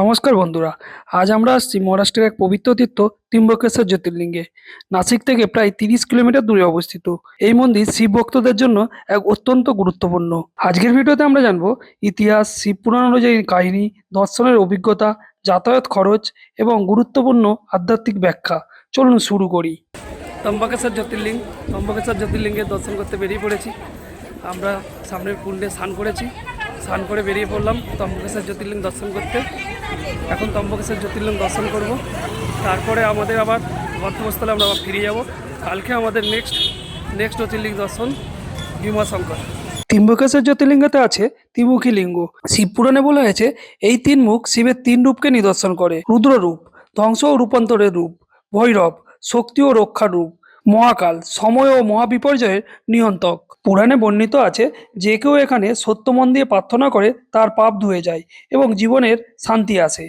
নমস্কার বন্ধুরা, আজ আমরা আসছি মহারাষ্ট্রের এক পবিত্র তীর্থ ত্রিম্বকেশ্বর জ্যোতির্লিঙ্গে। নাসিক থেকে প্রায় তিরিশ কিলোমিটার দূরে অবস্থিত। এই মন্দির শিব ভক্তদের জন্য এক অত্যন্ত গুরুত্বপূর্ণ। আজকের ভিডিওতে আমরা জানব ইতিহাস, শিব পুরাণ অনুযায়ী কাহিনী, দর্শনের অভিজ্ঞতা, যাতায়াত খরচ এবং গুরুত্বপূর্ণ আধ্যাত্মিক ব্যাখ্যা। চলুন শুরু করি। ত্রম্বকেশ্বর জ্যোতির্লিঙ্গ ত্রম্বকেশ্বর জ্যোতির্লিঙ্গের দর্শন করতে বেরিয়ে পড়েছি। আমরা সামনের কুণ্ডে স্নান করেছি। স্নান করে বেরিয়ে পড়লাম ত্রম্বকেশ্বর জ্যোতির্লিঙ্গ দর্শন করতে। এখন ত্রম্বকেশ্বর জ্যোতির্লিঙ্গ দর্শন করব। তারপরে আমাদের আবার গন্তব্যস্থলে আমরা আবার ফিরে যাব। কালকে আমাদের নেক্সট নেক্সট জ্যোতির্লিঙ্গ দর্শন, ভীমাশঙ্কর। ত্রিম্বকেশ্বর জ্যোতির্লিঙ্গতে আছে ত্রিমুখী লিঙ্গ। শিব পুরাণে বলা হয়েছে, এই তিন মুখ শিবের তিন রূপকে নিদর্শন করে। রুদ্র রূপ ধ্বংস ও রূপান্তরের রূপ, ভৈরব, শক্তি ও রক্ষার রূপ। মহাকাল, সময় ও মহাবিপর্যয়ের নিয়ন্ত্রক। পুরাণে বর্ণিত আছে, যে কেউ এখানে সত্য মন দিয়ে প্রার্থনা করে, তার পাপ ধুয়ে যায় এবং জীবনের শান্তি আসে।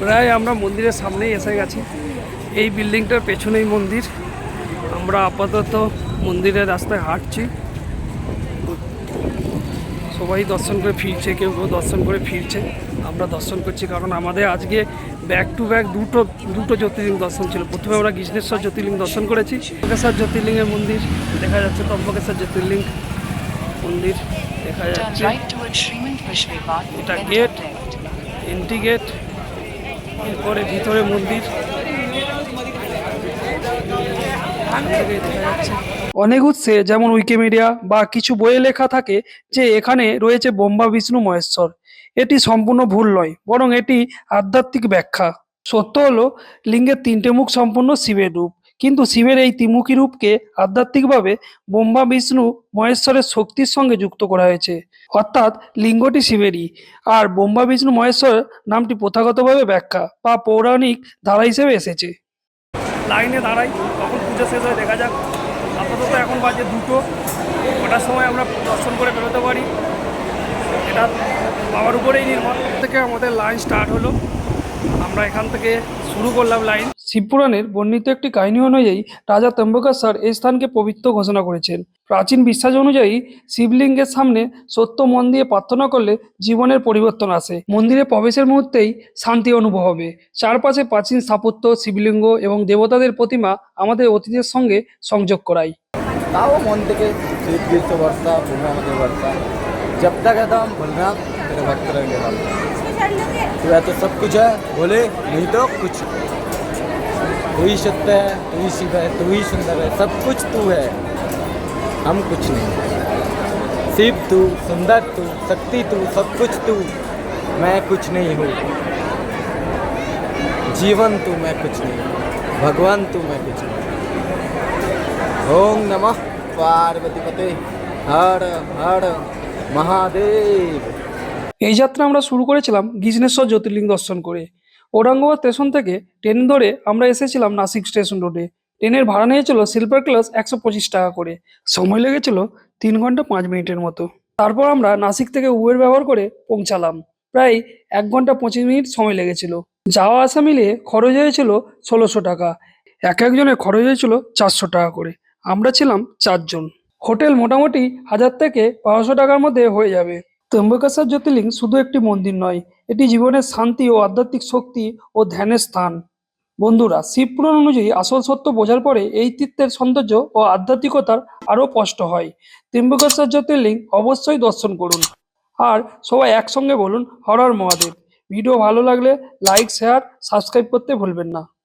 প্রায় আমরা মন্দিরের সামনেই এসে গেছি। এই বিল্ডিংটার পেছনেই মন্দির। আমরা আপাতত মন্দিরের রাস্তায় হাঁটছি। সবাই দর্শন করে ফিরছে, কেউ কেউ দর্শন করে ফিরছে। আমরা দর্শন করছি কারণ আমাদের আজকে ব্যাক টু ব্যাক দুটো দুটো জ্যোতির্লিঙ্গ দর্শন ছিল। প্রথমে আমরা কৃষ্ণেশ্বর জ্যোতির্লিঙ্গ দর্শন করেছি। ত্রম্বকেশ্বর জ্যোতির্লিঙ্গের মন্দির দেখা যাচ্ছে ত্রম্বকেশ্বর জ্যোতির্লিঙ্গ মন্দির দেখা যাচ্ছে এটা গেট এন্ট্রি গেট এরপরে ভিতরে মন্দির। অনেক উৎসে যেমন উইকিমিডিয়া বা কিছু বইয়ে লেখা থাকে যে এখানে রয়েছে বোম্বা বিষ্ণু মহেশ্বর। সম্পূর্ণ ভুল নয়, বরং এটি আধ্যাত্মিক ব্যাখ্যা। সত্য হলো, লিঙ্গের তিনটে মুখ সম্পূর্ণ শিবের রূপ, কিন্তু শিবের এই ত্রিমুখী রূপকে আধ্যাত্মিকভাবে ব্রহ্মা, বিষ্ণু, মহেশ্বরের শক্তির সঙ্গে যুক্ত করা হয়েছে। অর্থাৎ লিঙ্গটি শিবেরই, আর ব্রহ্মা, বিষ্ণু, মহেশ্বর নামটি প্রথাগতভাবে ব্যাখ্যা বা পৌরাণিক ধারা হিসেবে এসেছে। লাইনে দাঁড়াই, তখন পুজো শেষ হয়ে দেখা যাক। আপাতত এখন বাজে দুটো ওটার সময় আমরা দর্শন করে বেরোতে পারি। এটা বাবার উপরেই নির্ভর। থেকে আমাদের লাইন স্টার্ট হলো। আমরা এখান থেকে শুরু করলাম লাইন শিবপুরাণের বর্ণিত একটি কাহিনী অনুযায়ী রাজা ত্রম্বকেশ্বর এই স্থানকে পবিত্র ঘোষণা করেছেন। প্রাচীন বিশ্বাস অনুযায়ী শিবলিঙ্গের সামনে সত্য মন দিয়ে প্রার্থনা করলে জীবনের পরিবর্তন আসে। মন্দিরে প্রবেশের মুহূর্তেই শান্তি অনুভব হবে। চারপাশে প্রাচীন স্থাপত্য শিবলিঙ্গ এবং দেবতাদের প্রতিমা আমাদের অতীতের সঙ্গে সংযোগ করায়। তাও মন থেকে শীত বর্ষা আমাদের বর্ষা जब तक है हम भोलेनाथ तेरे भक्त रहेंगे हम तू है तो सब कुछ है। बोले नहीं तो कुछ। तू ही सत्य है, तू ही शिव है, तू ही सुंदर है, सब कुछ तू है। हम कुछ नहीं। शिव तू, सुंदर तू, शक्ति तू, सब कुछ तू। मैं कुछ नहीं हूँ। जीवन तू, मैं कुछ नहीं हूँ। भगवान तू, मैं कुछ नहीं ओम नमः पार्वती पते हर हर মহাদেব। এই যাত্রা আমরা শুরু করেছিলাম গিজনেশ্বর জ্যোতির্লিঙ্গ দর্শন করে। ঔরঙ্গাবাদ স্টেশন থেকে ট্রেন ধরে আমরা এসেছিলাম নাসিক স্টেশন রোডে। ট্রেনের ভাড়া নিয়েছিল স্লিপার ক্লাস একশো পঁচিশ টাকা করে। সময় লেগেছিল তিন ঘণ্টা পাঁচ মিনিটের মতো। তারপর আমরা নাসিক থেকে উবের ব্যবহার করে পৌঁছালাম। প্রায় এক ঘণ্টা পঁচিশ মিনিট সময় লেগেছিল। যাওয়া আসা মিলিয়ে খরচ হয়েছিল ষোলোশো টাকা। এক একজনের খরচ হয়েছিল চারশো টাকা করে। আমরা ছিলাম চারজন। হোটেল মোটামুটি হাজার থেকে বারোশো টাকার মধ্যে হয়ে যাবে। ত্রম্বকেশ্বর জ্যোতির্লিঙ্গ শুধু একটি মন্দির নয়, এটি জীবনের শান্তি ও আধ্যাত্মিক শক্তি ও ধ্যানের স্থান। বন্ধুরা, শিব পুরাণ অনুযায়ী আসল সত্য বোঝার পরে এই তীর্থের সৌন্দর্য ও আধ্যাত্মিকতার আরও স্পষ্ট হয়। ত্রিম্বকেশ্বর জ্যোতির্লিঙ্গ অবশ্যই দর্শন করুন। আর সবাই একসঙ্গে বলুন হর হর মহাদেব। ভিডিও ভালো লাগলে লাইক, শেয়ার, সাবস্ক্রাইব করতে ভুলবেন না।